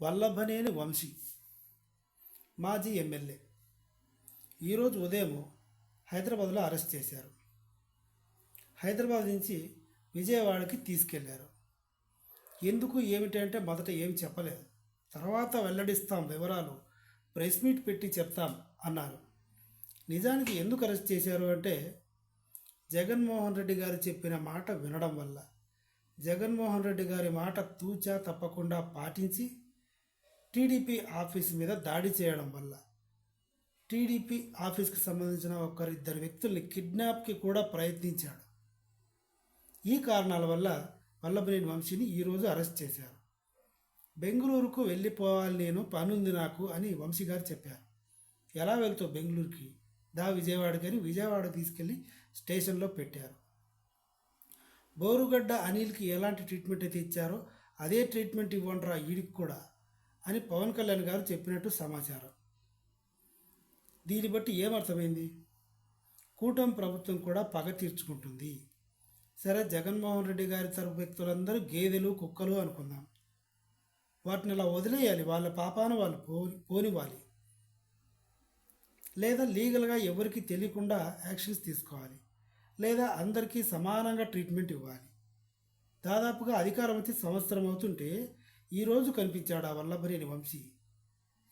వల్లభనేని వంశీ మాజీ ఎమ్మెల్యే. ఈరోజు ఉదయం హైదరాబాద్లో అరెస్ట్ చేశారు. హైదరాబాద్ నుంచి విజయవాడకి తీసుకెళ్ళారు. ఎందుకు ఏమిటంటే మొదట ఏం చెప్పలేదు. తర్వాత వెల్లడిస్తాం వివరాలు ప్రెస్ మీట్ పెట్టి చెప్తాం అన్నారు. నిజానికి ఎందుకు అరెస్ట్ చేశారు అంటే జగన్మోహన్ రెడ్డి గారు చెప్పిన మాట వినడం వల్ల. జగన్మోహన్ రెడ్డి గారి మాట తూచా తప్పకుండా పాటించి టీడీపీ ఆఫీస్ మీద దాడి చేయడం వల్ల టీడీపీ ఆఫీస్కి సంబంధించిన ఒకరిద్దరు వ్యక్తుల్ని కిడ్నాప్కి కూడా ప్రయత్నించాడు. ఈ కారణాల వల్ల వల్లభనేని వంశీని ఈరోజు అరెస్ట్ చేశారు. బెంగళూరుకు వెళ్ళిపోవాలి నేను పనుంది నాకు అని వంశీ గారు చెప్పారు. ఎలా వెళ్తావు బెంగళూరుకి? దా విజయవాడకని విజయవాడ తీసుకెళ్ళి స్టేషన్లో పెట్టారు. బోరుగడ్డ అనిల్కి ఎలాంటి ట్రీట్మెంట్ అయితే ఇచ్చారో అదే ట్రీట్మెంట్ ఇవ్వండిరా ఈడికి కూడా. అని పవన్ కళ్యాణ్ గారు చెప్పినట్టు సమాచారం. దీన్ని బట్టి ఏమర్థమైంది? కూటమి ప్రభుత్వం కూడా పగ తీర్చుకుంటుంది. సరే జగన్మోహన్ రెడ్డి గారి తరపు వ్యక్తులందరూ గేదెలు కుక్కలు అనుకుందాం. వాటిని అలా వదిలేయాలి? వాళ్ళ పాపాన వాళ్ళు పోని పోనివ్వాలి. లేదా లీగల్గా ఎవరికి తెలియకుండా యాక్షన్స్ తీసుకోవాలి. లేదా అందరికీ సమానంగా ట్రీట్మెంట్ ఇవ్వాలి. దాదాపుగా అధికారం వచ్చి సంవత్సరం అవుతుంటే ఈరోజు కనిపించాడు ఆ వల్లభనేని వంశీ.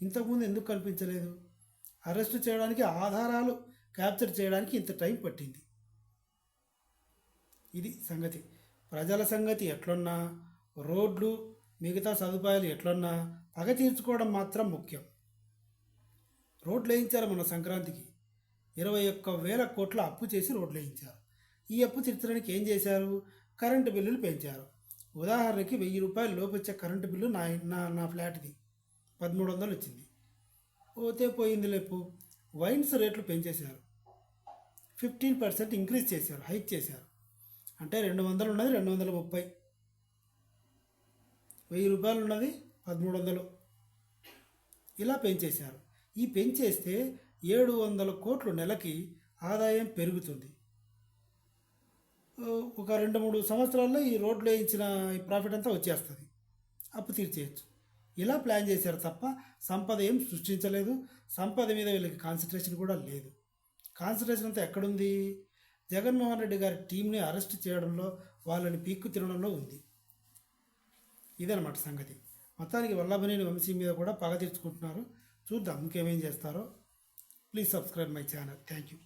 ఇంతకుముందు ఎందుకు కనిపించలేదు అరెస్టు చేయడానికి ఆధారాలు క్యాప్చర్ చేయడానికి ఇంత టైం పట్టింది. ఇది సంగతి. ప్రజల సంగతి ఎట్లున్నా రోడ్లు మిగతా సదుపాయాలు ఎట్లున్నా పగ తీర్చుకోవడం మాత్రం ముఖ్యం. రోడ్లు వేయించారు మన సంక్రాంతికి. ఇరవై ఒక్క వేల కోట్ల అప్పు చేసి రోడ్లు వేయించారు. ఈ అప్పు తీర్చడానికి ఏం చేశారు? కరెంటు బిల్లులు పెంచారు. ఉదాహరణకి వెయ్యి రూపాయలు లోపు వచ్చే కరెంటు బిల్లు నా నా నా ఫ్లాట్ది. పదమూడు వందలు వచ్చింది. పోతే పోయింది లేపు వైన్స్ రేట్లు పెంచేశారు. ఫిఫ్టీన్ పర్సెంట్ ఇంక్రీజ్ చేశారు హైక్ చేశారు. అంటే రెండు వందలు ఉన్నది రెండు వందల ముప్పై. వెయ్యి రూపాయలు ఉన్నది పదమూడు వందలు. ఇలా పెంచేశారు. ఈ పెంచేస్తే ఏడు వందల కోట్లు నెలకి ఆదాయం పెరుగుతుంది. ఒక రెండు మూడు సంవత్సరాల్లో ఈ రోడ్లు వేయించిన ఈ ప్రాఫిట్ అంతా వచ్చేస్తుంది. అప్పు తీర్చేయచ్చు. ఇలా ప్లాన్ చేశారు తప్ప సంపద ఏం సృష్టించలేదు. సంపద మీద వీళ్ళకి కాన్సన్ట్రేషన్ కూడా లేదు. కాన్సన్ట్రేషన్ అంతా ఎక్కడుంది? జగన్మోహన్ రెడ్డి గారి టీంని అరెస్ట్ చేయడంలో వాళ్ళని పీక్కు తినడంలో ఉంది. ఇదనమాట సంగతి. మొత్తానికి వల్లభనేని వంశీ మీద కూడా పగ తీర్చుకుంటున్నారు. చూద్దాం ఇంకేమేం చేస్తారో. Please subscribe my channel thank you